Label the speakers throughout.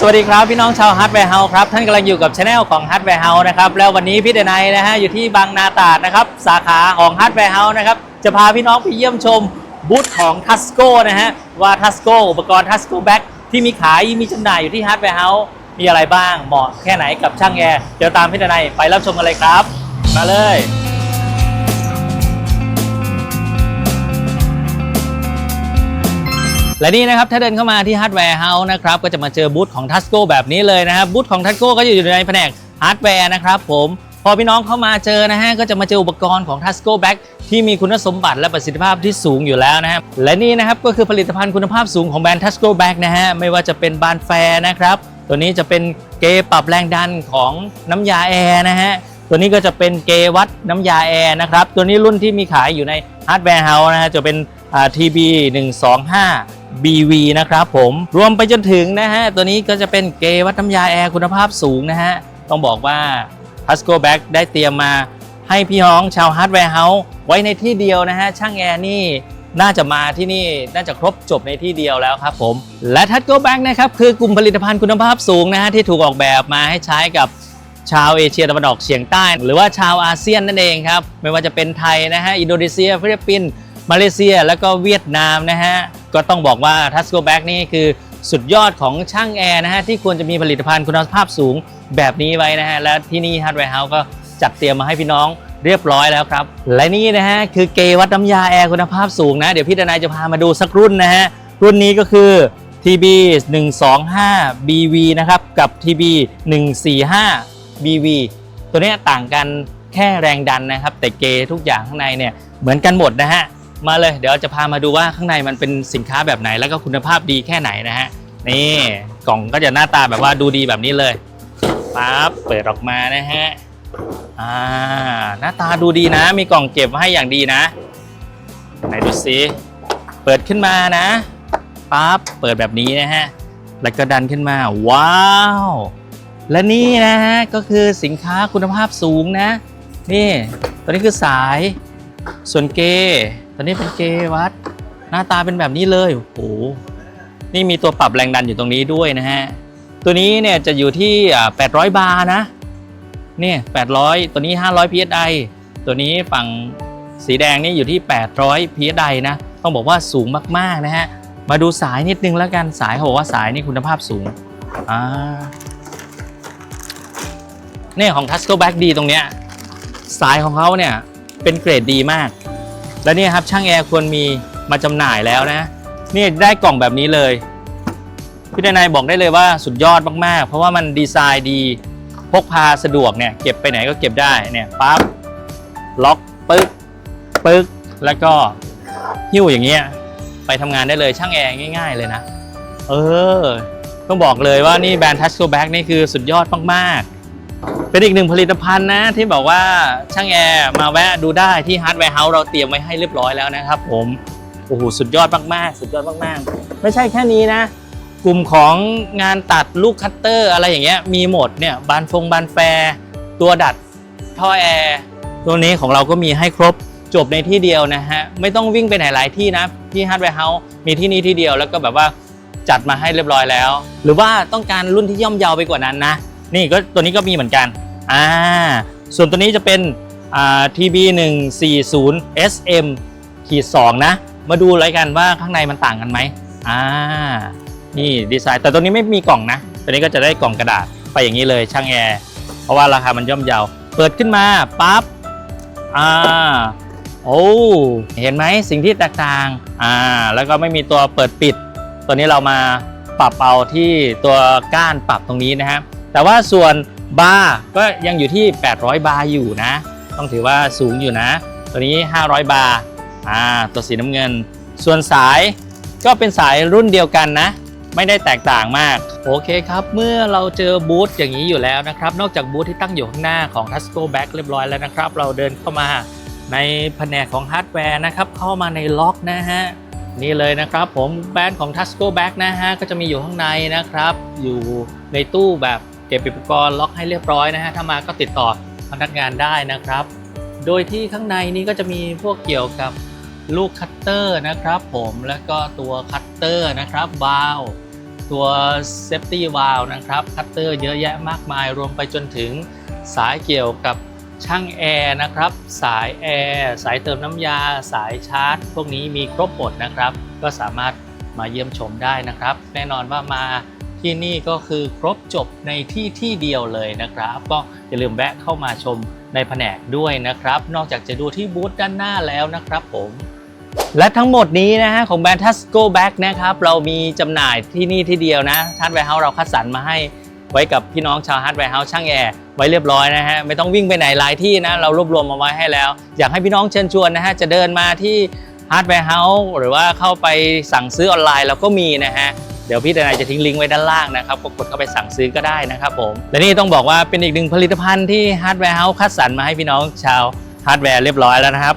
Speaker 1: สวัสดีครับ พี่น้องชาวฮาร์ดแวร์เฮาส์ครับ ท่านกำลังอยู่กับช anel ของฮาร์ดแวร์เฮาส์นะครับ แล้ววันนี้พี่เดนัยนะฮะอยู่ที่บางนาตาดนะครับ สาขาของฮาร์ดแวร์เฮาส์นะครับ จะพาพี่น้องไปเยี่ยมชมบูธของทัสโกนะฮะ ว่าทัสโกอุปกรณ์ทัสโกแบ็กที่มีขายมีจำหน่ายอยู่ที่ฮาร์ดแวร์เฮาส์มีอะไรบ้างเหมาะแค่ไหนกับช่างแอร์เดี๋ยวตามพี่เดนัยไปรับชมกันเลยครับ มาเลย และนี่นะครับถ้าเดินเข้ามาที่ฮาร์ดแวร์เฮาส์นะครับก็จะมาเจอบูธของทัสโกแบบนี้เลยนะครับบูธของทัสโกก็อยู่ในแผนกฮาร์ดแวร์นะครับผมพอพี่น้องเข้ามาเจอนะฮะก็จะมาเจออุปกรณ์ของทัสโกแบ็กที่มีคุณสมบัติและประสิทธิภาพที่สูงอยู่แล้วนะครับและนี่นะครับก็คือผลิตภัณฑ์คุณภาพสูงของแบรนด์ทัสโกแบ็กนะฮะไม่ว่าจะเป็นบานแฟร์นะครับตัวนี้จะเป็นเกย์ปรับแรงดันของน้ำยาแอร์นะฮะตัวนี้ก็จะเป็นเกย์วัดน้ำยาแอร์นะครับตัวนี้รุ่นที่มีขายอยู่ในฮาร์ดแวร์เฮาส์นะฮะจะเป็นอ่า TB 125 BV นะครับผมรวมไปจนถึงนะฮะ ตัวนี้ก็จะเป็นเกวัดน้ำยาแอร์คุณภาพสูงนะฮะ ต้องบอกว่า p a s c o b a c ได้เตรียมมาให้พี่น้องชาวฮาร์ดแวร์เฮาส์ไว้ในที่เดียวนะฮะ ช่างแอร์นี่น่าจะมาที่นี่น่าจะครบจบในที่เดียวแล้วครับผม และทั s c o b a c นะครับคือกลุ่มผลิตภัณฑ์คุณภาพสูงนะฮะที่ถูกออกแบบมาให้ใช้กับชาวเอเชียตะวันออกเฉียงใต้ หรือว่าชาวอาเซียนนั่นเองครับ ไม่ว่าจะเป็นไทยนะฮะ อินโดนีเซีย ฟิลิปปินส์มาเลเซีย แล้วก็เวียดนามนะฮะ ก็ต้องบอกว่า t a s c o b a c นี่คือสุดยอดของช่างแอร์นะฮะที่ควรจะมีผลิตภัณฑ์คุณภาพสูงแบบนี้ไว้นะฮะและที่นี่ Hardware House ก็จัดเตรียมมาให้พี่น้องเรียบร้อยแล้วครับ และนี่นะฮะคือเกวัดน้ำยาแอร์คุณภาพสูงนะ เดี๋ยวพี่ดนายจะพามาดูสักรุ่นนะฮะรุ่นนี้ก็คือ TB 125 BV นะครับกับ TB 145 BV ตัวนี้ต่างกันแค่แรงดันนะครับ แต่เกทุกอย่างข้างในเนี่ยเหมือนกันหมดนะฮะ มาเลยเดี๋ยวจะพามาดูว่าข้างในมันเป็นสินค้าแบบไหนแล้วก็คุณภาพดีแค่ไหนนะฮะนี่กล่องก็จะหน้าตาแบบว่าดูดีแบบนี้เลยปั๊บเปิดออกมานะฮะอ่าหน้าตาดูดีนะ มีกล่องเก็บให้อย่างดีนะไหนดูสิเปิดขึ้นมานะปั๊บเปิดแบบนี้นะฮะแล้วก็ดันขึ้นมา ว้าว และนี่นะฮะก็คือสินค้าคุณภาพสูงนะ นี่ ตัวนี้คือสายส่วนเก ตัวนี้เป็นเกวัดหน้าตาเป็นแบบนี้เลยโอ้โหนี่มีตัวปรับแรงดันอยู่ตรงนี้ด้วยนะฮะ ตัวนี้เนี่ยจะอยู่ที่ 800 บาร์นะ เนี่ย 800 ตัวนี้ 500 psi ตัวนี้ฝั่งสีแดงนี่อยู่ที่ 800 psi นะ ต้องบอกว่าสูงมากๆนะฮะ มาดูสายนิดนึงแล้วกัน สายเขาบอกว่าสายนี่คุณภาพสูง อ่า เนี่ยของ Tasco Back ดีตรงเนี้ย สายของเขาเนี่ยเป็นเกรดดีมาก และนี่ครับช่างแอร์ควรมีมาจำหน่ายแล้วนะ นี่ได้กล่องแบบนี้เลย พี่ดนายบอกได้เลยว่าสุดยอดมากๆ เพราะว่ามันดีไซน์ดีพกพาสะดวกเนี่ยเก็บไปไหนก็เก็บได้เนี่ยปั๊บล็อกปึ๊กปึ๊กแล้วก็หิ้วอย่างเงี้ยไปทำงานได้เลยช่างแอร์ง่าย ๆ เลยนะ เออ ต้องบอกเลยว่านี่แบรนด์ Touch Go Back นี่คือสุดยอดมากๆ เป็นอีกหนึ่งผลิตภัณฑ์นะที่บอกว่าช่างแอร์มาแวะดูได้ที่ Hardware House เราเตรียมไว้ให้เรียบร้อยแล้วนะครับผมโอ้โหสุดยอดมากๆ สุดยอดมากๆ ไม่ใช่แค่นี้นะ กลุ่มของงานตัดลูกคัตเตอร์อะไรอย่างเงี้ยมีหมดเนี่ยบานฟงบานแฟร์ตัวดัดท่อแอร์ตัวนี้ของเราก็มีให้ครบจบในที่เดียวนะฮะไม่ต้องวิ่งไปไหนหลายที่นะที่ Hardware House มีที่นี่ที่เดียวแล้วก็แบบว่าจัดมาให้เรียบร้อยแล้ว หรือว่าต้องการรุ่นที่ย่อมเยาวไปกว่านั้นนะ นี่ก็ตัวนี้ก็มีเหมือนกันอ่าส่วนตัวนี้จะเป็นอ่า TB 1 4 0 SM ขีด2นะ มาดูรายกันว่าข้างในมันต่างกันไหมอ่านี่ดีไซน์แต่ตัวนี้ไม่มีกล่องนะ ตัวนี้ก็จะได้กล่องกระดาษไปอย่างนี้เลยช่างแอร์เพราะว่าราคามันย่อมเยาเปิดขึ้นมาปั๊บอ่าโอ้เห็นไหมสิ่งที่แตกต่างอ่าแล้วก็ไม่มีตัวเปิดปิด ตัวนี้เรามาปรับเอาที่ตัวก้านปรับตรงนี้นะฮะ แต่ว่าส่วนบาร์ก็ยังอยู่ที่ 800 บาร์อยู่นะ ต้องถือว่าสูงอยู่นะ ตัวนี้ 500 บาร์อ่าตัวสีน้ำเงิน ส่วนสายก็เป็นสายรุ่นเดียวกันนะ ไม่ได้แตกต่างมาก โอเคครับ เมื่อเราเจอบูธอย่างนี้อยู่แล้วนะครับ นอกจากบูธที่ตั้งอยู่ข้างหน้าของ Tasco Back เรียบร้อยแล้วนะครับ เราเดินเข้ามาในแผนกของฮาร์ดแวร์นะครับ เข้ามาในล็อกนะฮะนี่เลยนะครับผมแบรนด์ของ Tasco Back นะฮะก็จะมีอยู่ข้างในนะครับ อยู่ในตู้แบบ เก็บอุปกรณ์ล็อกให้เรียบร้อยนะฮะถ้ามาก็ติดต่อพนักงานได้นะครับ โดยที่ข้างในนี้ก็จะมีพวกเกี่ยวกับลูกคัตเตอร์นะครับผมแล้วก็ตัวคัตเตอร์นะครับวาลตัว Safety Valve นะครับคัตเตอร์เยอะแยะมากมายรวมไปจนถึงสายเกี่ยวกับช่างแอร์นะครับ สายแอร์สายเติมน้ำยา สายชาร์จ พวกนี้มีครบหมดนะครับ ก็สามารถมาเยี่ยมชมได้นะครับ แน่นอนว่ามา ที่นี่ก็คือครบจบในที่ที่เดียวเลยนะครับ ก็อย่าลืมแวะเข้ามาชมในแผนกด้วยนะครับ นอกจากจะดูที่บูธด้านหน้าแล้วนะครับผมและทั้งหมดนี้นะฮะของแบรนด์ Tasco Back นะครับเรามีจำหน่ายที่นี่ที่เดียวนะฮาร์ดแวร์เฮาส์เราคัดสรรมาให้ไว้กับพี่น้องชาวฮาร์ดแวร์เฮาส์ช่างแอร์ไว้เรียบร้อยนะฮะไม่ต้องวิ่งไปไหนหลายที่นะเรารวบรวมมาไว้ให้แล้ว อยากให้พี่น้องเชิญชวนนะฮะจะเดินมาที่ฮาร์ดแวร์เฮาส์หรือว่าเข้าไปสั่งซื้อออนไลน์เราก็มีนะฮะ เดี๋ยวพี่ดนายจะทิ้งลิงก์ไว้ด้านล่างนะครับก็กดเข้าไปสั่งซื้อก็ได้นะครับผม และนี่ต้องบอกว่าเป็นอีกหนึ่งผลิตภัณฑ์ที่ฮาร์ดแวร์เฮาส์คัดสรรมาให้พี่น้องชาวฮาร์ดแวร์เรียบร้อยแล้วนะครับ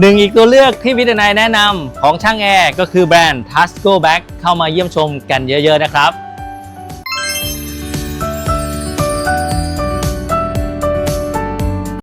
Speaker 1: หนึ่งอีกตัวเลือกที่พี่ดนายแนะนำของช่างแอร์ก็คือแบรนด์ Tasco Back เข้ามาเยี่ยมชมกันเยอะ ๆ นะครับ